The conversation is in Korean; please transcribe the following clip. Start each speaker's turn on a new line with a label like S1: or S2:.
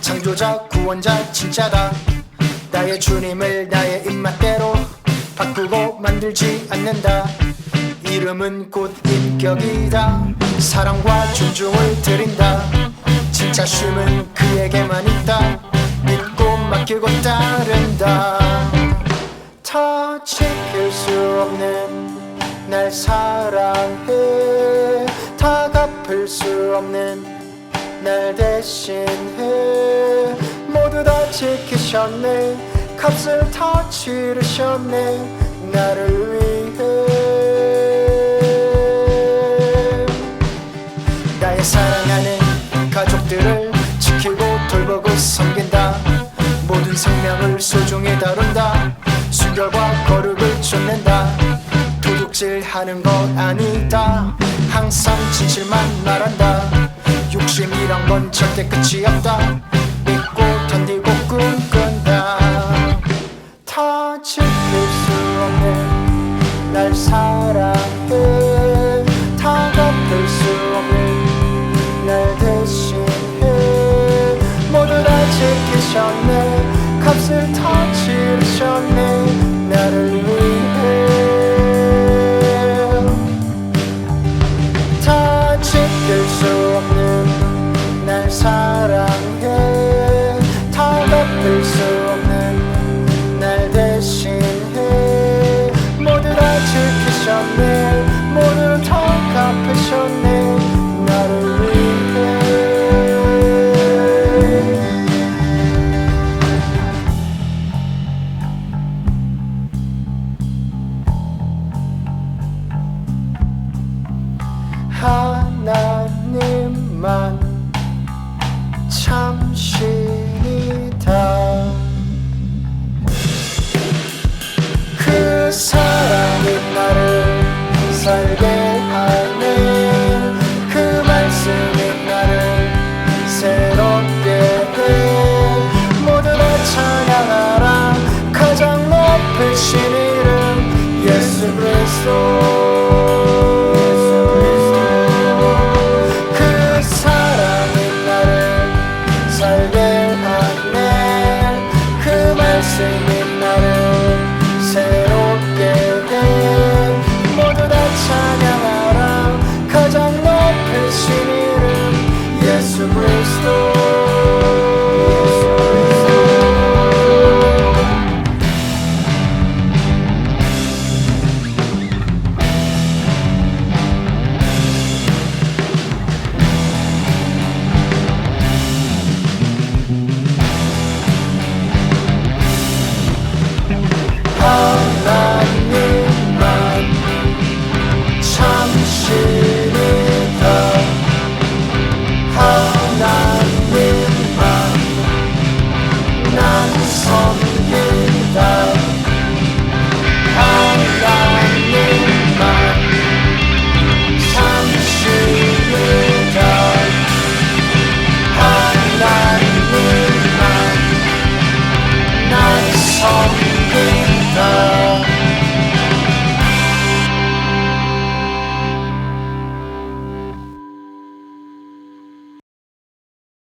S1: 창조자 구원자 진짜다. 나의 주님을 나의 입맛대로 바꾸고 만들지 않는다. 이름은 곧 인격이다. 사랑과 존중을 드린다. 진짜 쉼은 그에게만 있다. 믿고 맡기고 따른다. 다 지킬 수 없는 날 사랑해. 다 갚을 수 없는 날 대신해. 모두 다 지키셨네. 값을 다 치르셨네. 나를 위해. 나의 사랑하는 가족들을 지키고 돌보고 섬긴다. 모든 생명을 소중히 다룬다. 순결과 거룩을 쫓는다. 도둑질하는 거 아니다. 항상 진실만 말한다 욕심이란 건 절대 끝이 없다 살게 하는 그 말씀이 나를 새롭게 해. 모두가 찬양하라. 가장 높으신 이름 예수 그리스도.